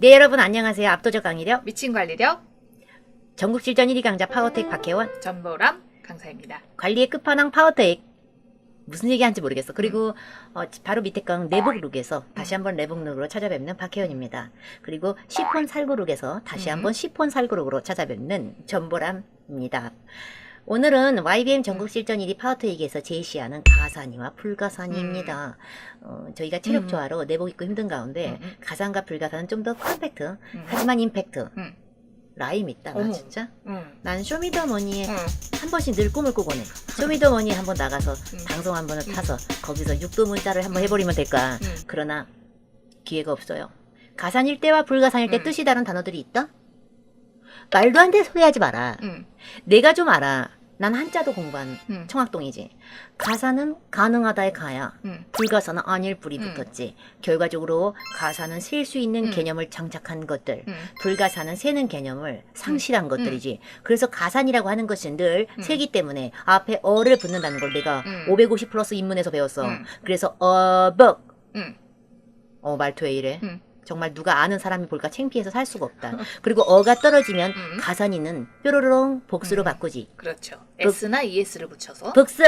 네 여러분 안녕하세요. 압도적 강의력 미친 관리력 전국 실전 1위 강자 파워텍 박혜원 전보람 강사입니다. 관리의 끝판왕 파워텍 무슨 얘기하는지 모르겠어. 그리고 어, 바로 밑에 건 내복룩에서 다시 한번 내복룩으로 찾아뵙는 박혜원입니다. 그리고 시폰 살구룩에서 다시 음. 한번 시폰 살구룩으로 찾아뵙는 전보람입니다. 오늘은 YBM 전국 실전 1위 파워텍에서 제시하는 가산이와 불가산입니다. 어, 저희가 체력 음. 조화로 내복 입고 힘든 가운데 음, 음. 가산과 불가산은 좀 더 컴팩트 음. 하지만 임팩트 음. 라임 있다 나 어머. 진짜 응. 난 쇼미더머니에 응. 한 번씩 늘 꿈을 꾸고 내 쇼미더머니에 한번 나가서 음. 방송 한 번을 음. 타서 거기서 육도 문자를 한번 해버리면 될까 응. 그러나 기회가 없어요 가산일 때와 불가산일 때 음. 뜻이 다른 단어들이 있다? 말도 안돼 소리 하지 마라 응. 내가 좀 알아 난 한자도 공부한 응. 청학동이지 가산은 가능하다의 가야 응. 불가산은 아닐 불이 음. 붙었지 결과적으로 가산은 셀수 있는 음. 개념을 장착한 것들 응. 불가사는 세는 개념을 상실한 것들이지. 그래서 가산이라고 하는 것은 늘 음. 세기 때문에 앞에 어를 붙는다는 걸 내가 음. 550 플러스 인문에서 배웠어. 음. 그래서 어벅 응. 어 말투 왜 이래? 음. 정말 누가 아는 사람이 볼까 창피해서 살 수가 없다. 그리고 어가 떨어지면 음. 가산이는 뾰로롱 복수로 음. 바꾸지. 그렇죠. 그- S나 ES를 붙여서. 복수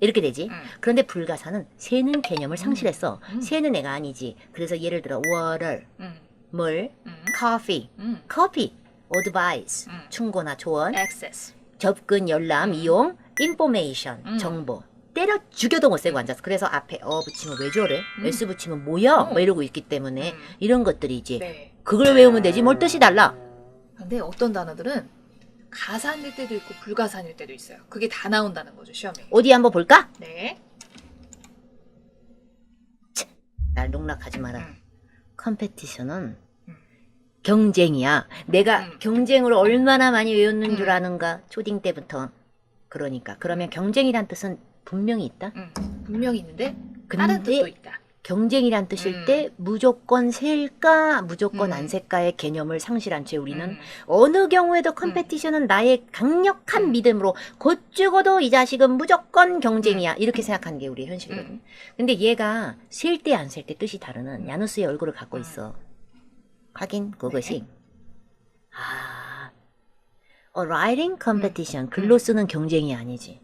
이렇게 되지. 응. 그런데 불가사는 세는 개념을 상실했어. 음. 세는 애가 아니지. 그래서 예를 들어 water, 응. 물, 응. coffee, 응. 커피, advice, 음. 충고나 조언, Access. 접근, 열람, 음. 이용, information, 음. 정보. 때려 죽여도 못 세고 앉았어. 그래서 앞에 어 붙이면 왜 저래? 음. S 붙이면 뭐야? 어. 뭐 이러고 있기 때문에 음. 이런 것들이지. 네. 그걸 외우면 되지 뭘 뜻이 달라. 근데 어떤 단어들은 가산일 때도 있고 불가산일 때도 있어요. 그게 다 나온다는 거죠, 시험에. 어디 한번 볼까? 네. 날 농락하지 마라. 음. 컴페티션은 음. 경쟁이야. 내가 음. 경쟁을 얼마나 많이 외웠는 줄 음. 아는가? 초딩 때부터. 그러니까 그러면 경쟁이란 뜻은 분명히 있다. 응. 분명히 있는데 다른 뜻도 근데 있다. 경쟁이란 뜻일 음. 때 무조건 셀까 무조건 음. 안 셀까의 개념을 상실한 채 우리는 음. 어느 경우에도 컴페티션은 나의 강력한 음. 믿음으로 곧 죽어도 이 자식은 무조건 경쟁이야 이렇게 생각하는 게 우리의 현실이거든. 음. 근데 얘가 셀 때 안 셀 때 뜻이 다르는 음. 야누스의 얼굴을 갖고 음. 있어. 하긴 그것이 아, 어, writing competition 글로 음. 쓰는 경쟁이 아니지.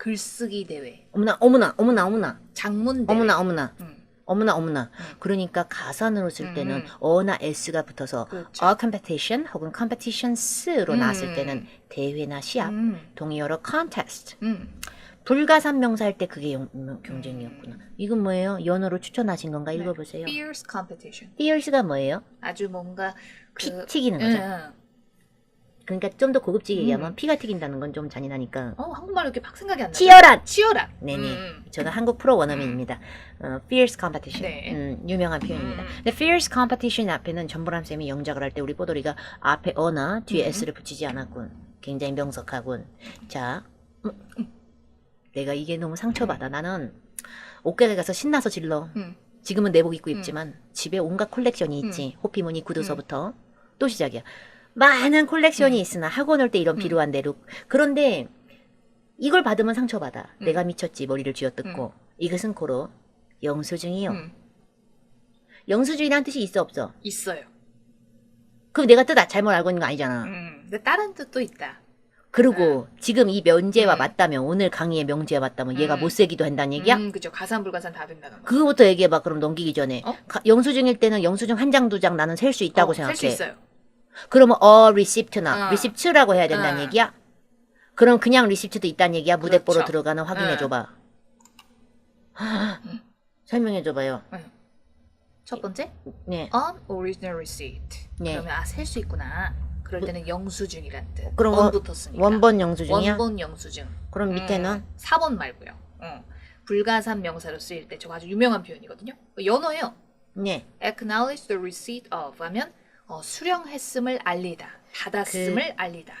응. 글쓰기 대회, 어머나 어머나 어머나 어머나 장문 대회. 어머나 어머나 응. 어머나 어머나. 음. 그러니까 가산으로 쓸 때는 음. 어나 s가 붙어서 그렇죠. a competition 혹은 competitions로 음. 나왔을 때는 대회나 시합, 음. 동의어로 contest. 음. 불가산 명사 할 때 그게 영- 음, 경쟁이었구나. 이건 뭐예요? 연어로 추천하신 건가? 네. 읽어보세요. Fierce competition. fierce가 뭐예요? 아주 뭔가 피그 튀기는 응, 거죠. 응. 그러니까 좀 더 고급지게 음. 얘기하면 피가 튀긴다는 건 좀 잔인하니까. 어 한국말 이렇게 막 생각이 안 나. 치열한! 치열한. 네네. 음. 저는 한국 프로 원어민입니다. 어, fierce competition. 네. 음, 유명한 표현입니다. 음. 근데 fierce competition 앞에는 전보람 쌤이 영작을 할 때 우리 뽀돌이가 앞에 어나 뒤에 음. s를 붙이지 않았군. 굉장히 명석하군. 자, 음, 내가 이게 너무 상처받아. 나는 옷가게 가서 신나서 질러. 음. 지금은 내복 입고 음. 입지만 집에 온갖 콜렉션이 있지. 호피무늬 구두서부터 또 시작이야. 많은 콜렉션이 음. 있으나 학원 올 때 이런 음. 비루한 대룩. 그런데 이걸 받으면 상처받아. 음. 내가 미쳤지 머리를 쥐어뜯고. 이것은 고로 영수증이요. 음. 영수증이란 뜻이 있어 없어? 있어요. 그럼 내가 뜻 아- 잘못 알고 있는 거 아니잖아. 음. 근데 다른 뜻도 있다. 그리고 지금 이 면제와 음. 맞다면 오늘 강의의 명제와 맞다면 얘가 음. 못 세기도 한다는 얘기야? 음, 그죠. 가산 불가산 다 된다는 거. 그거부터 얘기해봐. 그럼 넘기기 전에 어? 가- 영수증일 때는 영수증 한 장 두 장 나는 셀 수 있다고 어, 생각해. 셀수 있어요. 그러면 어 리시프트나 어. 리시프트라고 해야 된다는 어. 얘기야? 그럼 그냥 리시프트도 있다는 얘기야? 무대뽀로 그렇죠. 들어가는 확인해줘봐. 음. 설명해줘봐요. 첫 번째, 네. unoriginal receipt. 네. 그러면 아 셀 수 있구나. 그럴 때는 영수증이란 뜻. 그럼 원 원- 붙었으니까. 원본 영수증이야? 원본 영수증. 그럼 밑에는 음, 4번 말고요. 어. 불가산 명사로 쓰일 때 저거 아주 유명한 표현이거든요. 연어예요. 네. acknowledge the receipt of 하면 어, 수령했음을 알리다. 받았음을 알리다.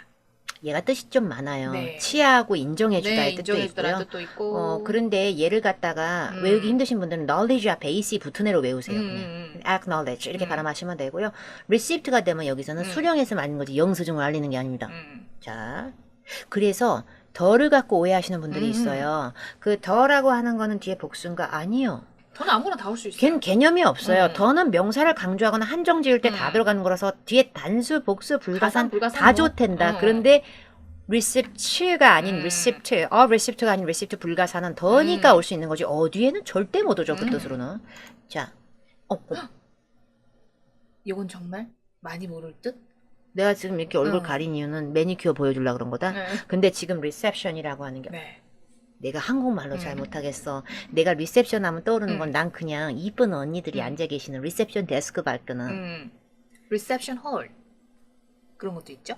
얘가 뜻이 좀 많아요. 네. 치하하고 인정해주다의 뜻도 인정해주다라는 있고요. 뜻도 있고. 어, 그런데 얘를 갖다가 음. 외우기 힘드신 분들은 knowledge 앞에 ac 붙은 애로 외우세요. 음, 그냥. 음, acknowledge 이렇게 음. 발음하시면 되고요. receipt가 되면 여기서는 음. 수령해서 말는 거지 영수증을 알리는 게 아닙니다. 음. 자, 그래서 더를 갖고 오해하시는 분들이 음. 있어요. 그 더라고 하는 거는 뒤에 복수인가 아니요. 저는 아무거나 다 올 수 있어요. 걘 개념이 없어요. 음. 더는 명사를 강조하거나 한정 지을 때 다 음. 들어가는 거라서 뒤에 단수, 복수, 불가산 가산, 불가산 다 뭐. 좋댄다. 음. 그런데 receipt가 아닌 음. receipt, 어 receipt가 아닌 receipt 불가산은 더니까 음. 올수 있는 거지. 어디에는 절대 못 오죠. 그 음. 뜻으로는. 자, 어, 어, 이건 정말 많이 모를 듯. 내가 지금 이렇게 얼굴 음. 가린 이유는 매니큐어 보여주려고 그런 거다. 네. 근데 지금 reception이라고 하는 게 네. 내가 한국말로 잘 음. 못하겠어. 내가 리셉션 하면 떠오르는 음. 건난 그냥 이쁜 언니들이 음. 앉아 계시는 리셉션 데스크 발끈은 음. 리셉션 홀 그런 것도 있죠.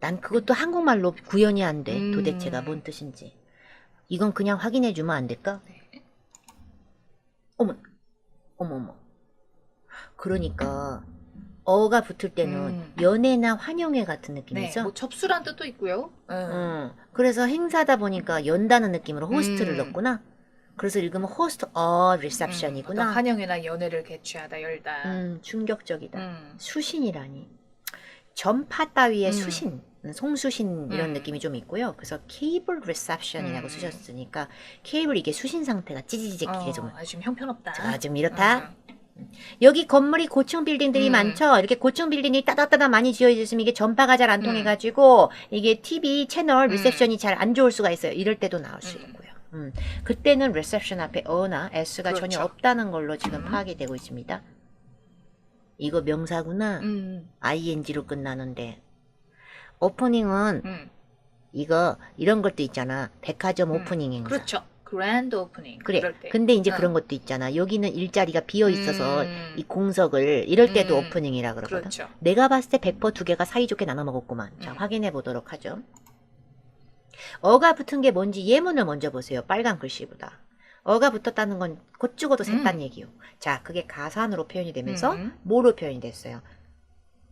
난 그것도 한국말로 구현이 안 돼. 음. 도대체가 뭔 뜻인지. 이건 그냥 확인해 주면 안 될까? 네. 어머, 어머, 어머. 그러니까 어가 붙을 때는 음. 연애나 환영회 같은 네. 느낌이죠. 뭐 접수란 뜻도 있고요. 음. 음, 그래서 행사다 보니까 연다는 느낌으로 호스트를 음. 넣었구나. 그래서 읽으면 호스트 어 리셉션이구나. 어떤 환영회나 연애를 개최하다 열다. 음, 충격적이다. 음. 수신이라니. 전파 따위의 음. 수신, 송수신 이런 음. 느낌이 좀 있고요. 그래서 케이블 리셉션이라고 음. 쓰셨으니까 케이블 이게 수신 상태가 찌지직 어, 계속. 아, 지금 형편없다. 자, 지금 이렇다. 음. 여기 건물이 고층 빌딩들이 음. 많죠. 이렇게 고층 빌딩이 따다따다 많이 지어졌으면 이게 전파가 잘안 음. 통해 가지고 이게 TV 채널 음. 리셉션이 잘 안 좋을 수가 있어요. 이럴 때도 나올 수 음. 있고요. 음. 그때는 리셉션 앞에 어나 s가 그렇죠. 전혀 없다는 걸로 지금 음. 파악이 되고 있습니다. 이거 명사구나. 음. ing로 끝나는데 오프닝은 음. 이거 이런 것도 있잖아. 백화점 음. 오프닝 행사. 그렇죠. 그랜드 오프닝. 그래. 그럴 때. 근데 이제 어. 그런 것도 있잖아. 여기는 일자리가 비어 있어서 음. 이 공석을 이럴 때도 음. 오프닝이라 그러거든. 그렇죠. 내가 봤을 때 백퍼 두 개가 사이좋게 나눠 먹었구만. 자, 음. 확인해 보도록 하죠. 어가 붙은 게 뭔지 예문을 먼저 보세요. 빨간 글씨보다. 어가 붙었다는 건 곧 죽어도 샜단 음. 얘기요. 자, 그게 가산으로 표현이 되면서 음. 뭐로 표현이 됐어요?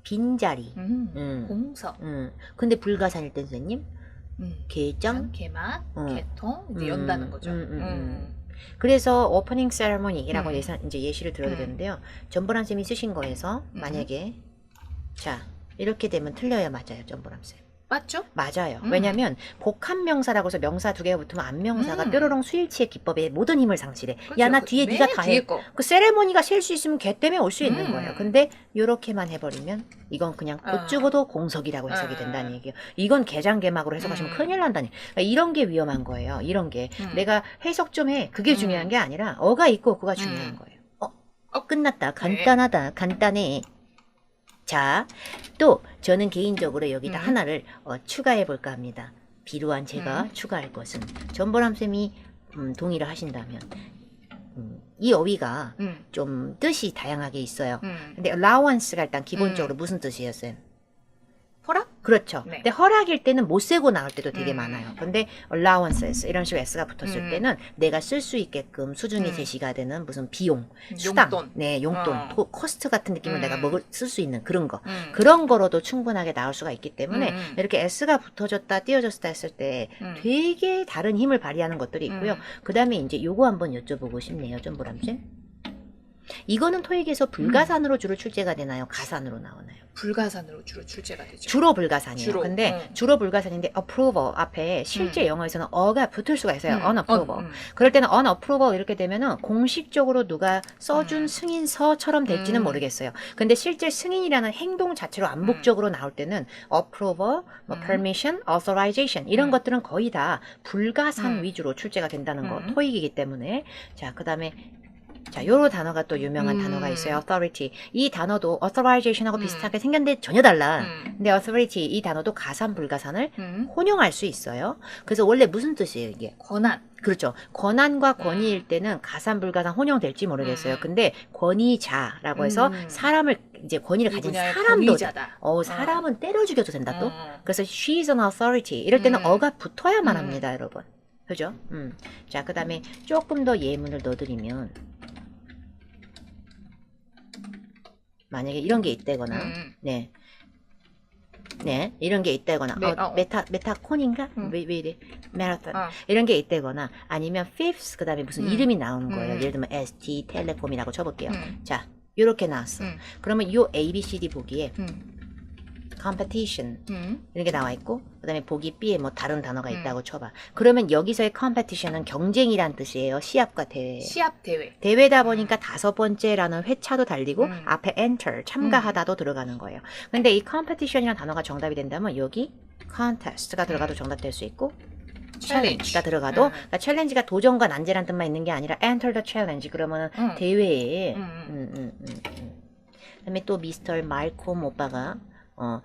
빈자리. 음. 음. 공석. 음. 근데 불가산일 때 선생님? 음. 계정? 개맛, 어. 개통, 이제 음, 연다는 거죠. 음, 음, 음. 그래서 오프닝 세레머니라고 음. 예산, 이제 예시를 들어야 음. 되는데요. 전보람 쌤이 쓰신 거에서 음. 만약에 자 이렇게 되면 틀려야 맞아요. 전보람 쌤. 맞죠? 맞아요. 음. 왜냐면 복합 명사라고 해서 명사 두 개가 붙으면 안명사가 음. 뾰로롱 수일치의 기법에 모든 힘을 상실해. 그렇죠. 야나그 뒤에 맨 네가 다 해. 거. 그 세레모니가 셀수 있으면 걔 때문에 올 수 있는 음. 거예요. 근데 요렇게만 해버리면 이건 그냥 아. 곧 죽어도 공석이라고 해석이 아. 된다는 얘기예요. 이건 개장개막으로 해석하시면 음. 큰일 난다니. 그러니까 이런 게 위험한 거예요. 이런 게 음. 내가 해석 좀 해. 그게 음. 중요한 게 아니라 어가 있고 그가 중요한 음. 거예요. 어, 어. 끝났다. 네. 간단하다. 간단해. 자, 또 저는 개인적으로 여기다 음. 하나를 어, 추가해 볼까 합니다. 비루한 제가 음. 추가할 것은 전보람 쌤이 음, 동의를 하신다면 음, 이 어휘가 음. 좀 뜻이 다양하게 있어요. 음. 근데 allowance가 일단 기본적으로 무슨 뜻이에요, 쌤? 허락? 그렇죠. 네. 근데 허락일 때는 못 세고 나올 때도 되게 음. 많아요. 근데 allowances 이런 식으로 s가 붙었을 음. 때는 내가 쓸 수 있게끔 수중에 음. 제시가 되는 무슨 비용, 수당, 용돈. 네 용돈, 어. 토- 코스트 같은 느낌을 음. 내가 먹을 쓸 수 있는 그런 거. 음. 그런 거로도 충분하게 나올 수가 있기 때문에 음. 이렇게 s가 붙어졌다 띄어졌다 했을 때 음. 되게 다른 힘을 발휘하는 것들이 있고요. 음. 그 다음에 이제 요거 한번 여쭤보고 싶네요, 전보람 쌤. 이거는 토익에서 불가산으로 주로 출제가 되나요? 가산으로 나오나요? 불가산으로 주로 출제가 되죠. 주로 불가산이에요. 주로, 근데 음. 주로 불가산인데 approval 앞에 실제 음. 영어에서는 어가 붙을 수가 있어요. 음. unapproval. 어, 음. 그럴 때는 unapproval 이렇게 되면은 공식적으로 누가 써준 음. 승인서처럼 될지는 음. 모르겠어요. 근데 실제 승인이라는 행동 자체로 암묵적으로 나올 때는 approval, 뭐 음. permission, authorization 이런 음. 것들은 거의 다 불가산 음. 위주로 출제가 된다는 거 음. 토익이기 때문에 자 그다음에 자, 요런 단어가 또 유명한 음. 단어가 있어요. authority. 이 단어도 authorization하고 음. 비슷하게 생겼는데 전혀 달라. 음. 근데 authority 이 단어도 가산 불가산을 음. 혼용할 수 있어요. 그래서 원래 무슨 뜻이에요, 이게? 권한. 그렇죠. 권한과 권위일 때는 가산 불가산 혼용될지 모르겠어요. 음. 근데 권위자라고 해서 음. 사람을 이제 권위를 이 가진 사람도 권위자다. 어, 사람은 때려 죽여도 된다 또. 어. 그래서 she's an authority. 이럴 때는 음. 어가 붙어야만 음. 합니다, 여러분. 그죠? 음. 자, 그다음에 조금 더 예문을 넣어 드리면 만약에 이런 게 있다거나 음. 네. 네, 이런 게 있다거나, 네, 어, 어. 메타, 메타콘인가? 음. 왜, 왜 이래? 마라톤. 어. 이런 게 있다거나, 아니면 fifths, 그 다음에 무슨 음. 이름이 나오는 거예요. 음. 예를 들면 ST, 텔레콤이라고 쳐볼게요. 음. 자, 요렇게 나왔어. 음. 그러면 요 A, B, C, D 보기에 음. Competition 음. 이렇게 나와 있고 그다음에 보기 B에 뭐 다른 단어가 음. 있다고 쳐봐. 그러면 여기서의 competition은 경쟁이란 뜻이에요. 시합과 대회. 시합 대회. 대회다 보니까 다섯 번째라는 회차도 달리고 음. 앞에 enter 참가하다도 들어가는 거예요. 근데 이 competition이라는 단어가 정답이 된다면 여기 contest가 들어가도 정답될 수 있고 challenge가 들어가도 음. 그러니까 challenge가 도전과 난제란 뜻만 있는 게 아니라 enter the challenge 그러면은 음. 대회에 음. 음, 음, 음, 음. 그다음에 또 미스터 말콤 오빠가 어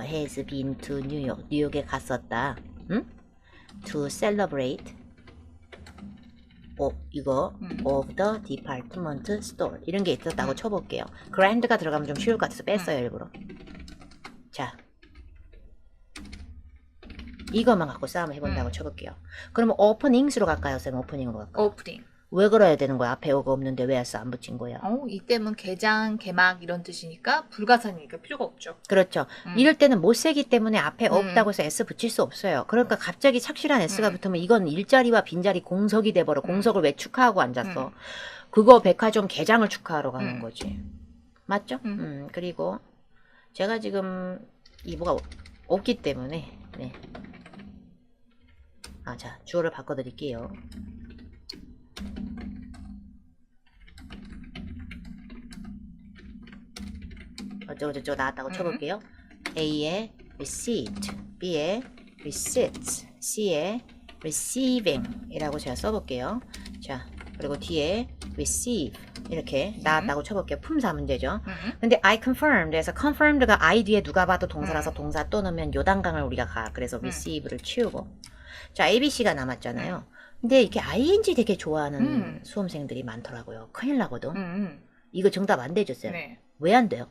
has been to New York 뉴욕에 갔었다. 응? to celebrate 어 이거 음. of the department store 이런 게 있었다고 음. 쳐볼게요. grand가 들어가면 좀 쉬울 것 같아서 뺐어요 일부러. 자 이것만 갖고 싸움을 해본다고 음. 쳐볼게요. 그러면 openings으로 갈까요, 쌤? 오프닝으로 갈까요? 오프닝. 왜 그래야 되는 거야? 앞에 어가 없는데 왜 S 안 붙인 거야? 어, 이때면 개장, 개막 이런 뜻이니까 불가산이니까 필요가 없죠. 그렇죠. 음. 이럴 때는 못 세기 때문에 앞에 음. 없다고 해서 S 붙일 수 없어요. 그러니까 갑자기 착실한 S가 음. 붙으면 이건 일자리와 빈자리 공석이 돼버려. 공석을 왜 축하하고 앉았어? 음. 그거 백화점 개장을 축하하러 가는 음. 거지. 맞죠? 음. 음, 그리고 제가 지금 이보가 없기 때문에 네. 아, 자, 주어를 바꿔드릴게요. 어쩌고저쩌고 나왔다고 음. 쳐볼게요. A의 receipt, B의 receipts, C의 receiving 이라고 제가 써볼게요. 자, 그리고 뒤에 receive 이렇게 나왔다고 쳐볼게요. 품사 문제죠. 음. 근데 I confirmed에서 confirmed가 I 뒤에 누가 봐도 동사라서 음. 동사 또 넣으면 요단강을 우리가 가. 그래서 음. receive를 치우고. 자, ABC가 남았잖아요. 근데 이렇게 ING 되게 좋아하는 음. 수험생들이 많더라고요. 큰일 나거든. 음. 음. 이거 정답 안 쌤? 네. 왜 안 돼요?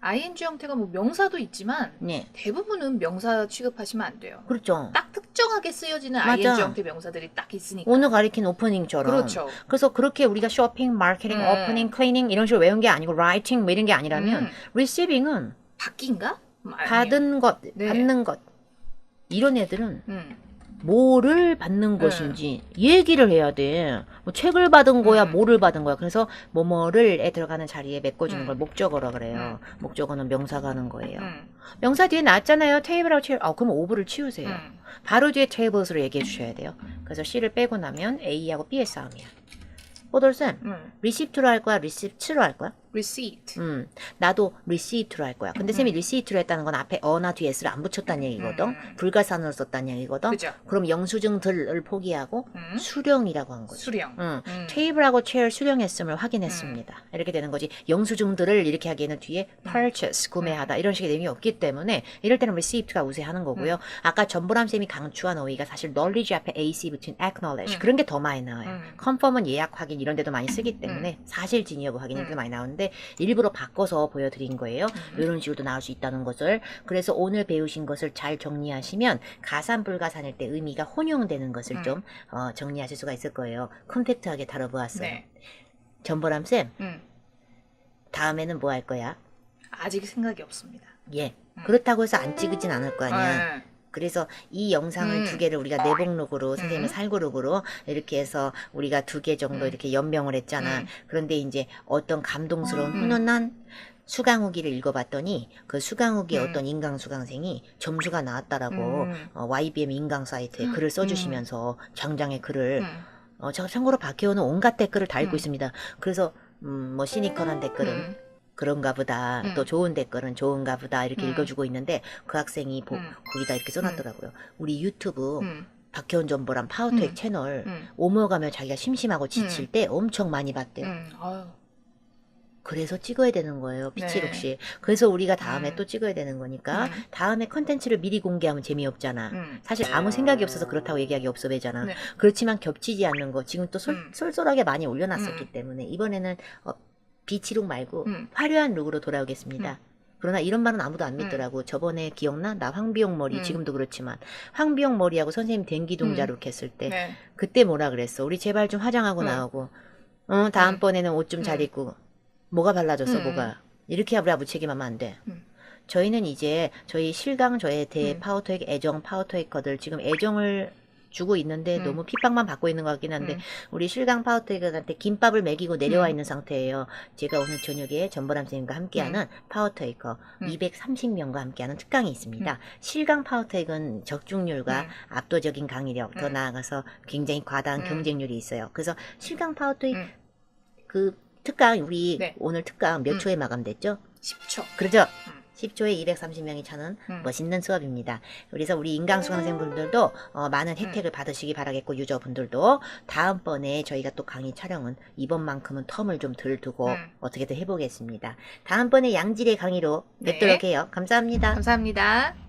Ing 형태가 뭐 명사도 있지만 네. 대부분은 명사 취급하시면 안 돼요. 그렇죠. 딱 특정하게 쓰여지는 맞아. ing 형태 명사들이 딱 있으니까. 오늘 가리킨 오프닝처럼. 그렇죠. 그래서 그렇게 우리가 쇼핑, 마케팅, 음. 오프닝, 클리닝 이런 식으로 외운 게 아니고 라이팅 뭐 이런 게 아니라면 음. receiving은? 음, 아니에요. 받은 것, 네. 받는 것. 이런 애들은 음. 뭐를 받는 것인지 얘기를 해야 돼. 뭐 책을 받은 거야, 음. 뭐를 받은 거야. 그래서 뭐뭐를에 들어가는 자리에 메꿔주는 음. 걸 목적어라 그래요. 목적어는 명사가 하는 거예요. 음. 명사 뒤에 나왔잖아요. 테이블하고 체어. 아, 그럼 오브를 치우세요. 음. 바로 뒤에 테이블스로 얘기해 주셔야 돼요. 그래서 C를 빼고 나면 A하고 B의 싸움이야. 호돌쌤, 음. 리시프트로 할 거야? 리시프트로 할 거야? Receipt. 음, 나도 리시트로 할 거야. 근데 쌤이 리시트로 했다는 건 앞에 어나 뒤에 S를 안 붙였다는 얘기거든. 음. 불가산으로 썼다는 얘기거든. 그죠? 그럼 영수증들을 포기하고 음. 수령이라고 한 거지. 수령. 응. 음. 테이블하고 체어 수령했음을 확인했습니다. 이렇게 되는 거지. 영수증들을 이렇게 하기에는 뒤에 purchase 구매하다 이런 식의 내용이 없기 때문에 이럴 때는 received가 우세하는 거고요. 아까 전보람 쌤이 강추한 어휘가 사실 knowledge 앞에 ac 붙인 acknowledge 음. 그런 게 더 많이 나와요. 음. confirm은 예약 확인 이런 데도 많이 쓰기 때문에 사실 진위 여부 확인 이런 데 음. 많이 나오는데 일부러 바꿔서 보여드린 거예요. 음. 이런 식으로도 나올 수 있다는 것을 그래서 오늘 배우신 것을 잘 정리하시면 가산 불가산일 때 의미가 혼용되는 것을 음. 좀 어, 정리하실 수가 있을 거예요. 컴팩트하게 다뤄보았어요. 네. 전보람 쌤 음. 다음에는 뭐 할 거야? 아직 생각이 없습니다. 예. 음. 그렇다고 해서 안 찍으진 않을 거 아니야. 네. 그래서 이 영상을 음. 두 개를 우리가 내복록으로 선생님의 음. 살구록으로 이렇게 해서 우리가 두 개 정도 음. 이렇게 연명을 했잖아. 음. 그런데 이제 어떤 감동스러운 음. 훈훈한 수강후기를 읽어봤더니 그 수강후기의 음. 어떤 인강 수강생이 점수가 나왔다라고 음. 어, YBM 인강 사이트에 음. 글을 써주시면서 장장의 글을 음. 어, 제가 참고로 박혜원은 온갖 댓글을 다 읽고 음. 있습니다. 그래서 음, 뭐 시니컬한 댓글은 음. 그런가 보다. 음. 또 좋은 댓글은 좋은가 보다. 이렇게 음. 읽어주고 있는데 그 학생이 보, 음. 거기다 이렇게 써놨더라고요. 우리 유튜브 음. 박혜원 전보람 파워토익 음. 채널 음. 오모가며 자기가 심심하고 지칠 음. 때 엄청 많이 봤대요. 음. 그래서 찍어야 되는 거예요. 네. 피치록씨. 그래서 우리가 다음에 음. 또 찍어야 되는 거니까 음. 다음에 컨텐츠를 미리 공개하면 재미없잖아. 음. 사실 아무 생각이 없어서 그렇다고 얘기하기 없어 배잖아. 네. 그렇지만 겹치지 않는 거 지금 또 쏠, 음. 쏠쏠하게 많이 올려놨었기 음. 때문에 이번에는 어, 비치룩 말고 음. 화려한 룩으로 돌아오겠습니다. 그러나 이런 말은 아무도 안 음. 믿더라고. 저번에 기억나? 나 황비용 머리 음. 지금도 그렇지만 황비용 머리하고 선생님 den기 동자 음. 룩 했을 때 네. 그때 뭐라 그랬어? 우리 제발 좀 화장하고 음. 나오고 어, 다음번에는 옷 좀잘 음. 입고 뭐가 발라졌어 음. 뭐가 이렇게 하브라 무책임하면 안 돼. 음. 저희는 이제 저희 실강 저의 대 음. 파워토익 애정 파워토이커들 지금 애정을 주고 있는데 음. 너무 핍박만 받고 있는 것 같긴 한데 음. 우리 실강 파워테이크한테 김밥을 먹이고 내려와 음. 있는 상태예요. 제가 오늘 저녁에 전보람 선생님과 함께하는 파워테이커 음. 230명과 함께하는 특강이 있습니다. 실강 파워테이크는 적중률과 음. 압도적인 강의력 더 음. 나아가서 굉장히 과다한 음. 경쟁률이 있어요. 그래서 실강 파워테이크 음. 그 특강 우리 네. 오늘 특강 몇 음. 초에 마감됐죠? 10초. 그렇죠. 음. 10초에 230명이 차는 음. 멋있는 수업입니다. 그래서 우리 인강 수강생분들도 어, 많은 혜택을 받으시기 바라겠고 유저분들도 다음번에 저희가 또 강의 촬영은 이번만큼은 텀을 좀 덜 두고 음. 어떻게든 해보겠습니다. 다음번에 양질의 강의로 네. 뵙도록 해요. 감사합니다. 감사합니다.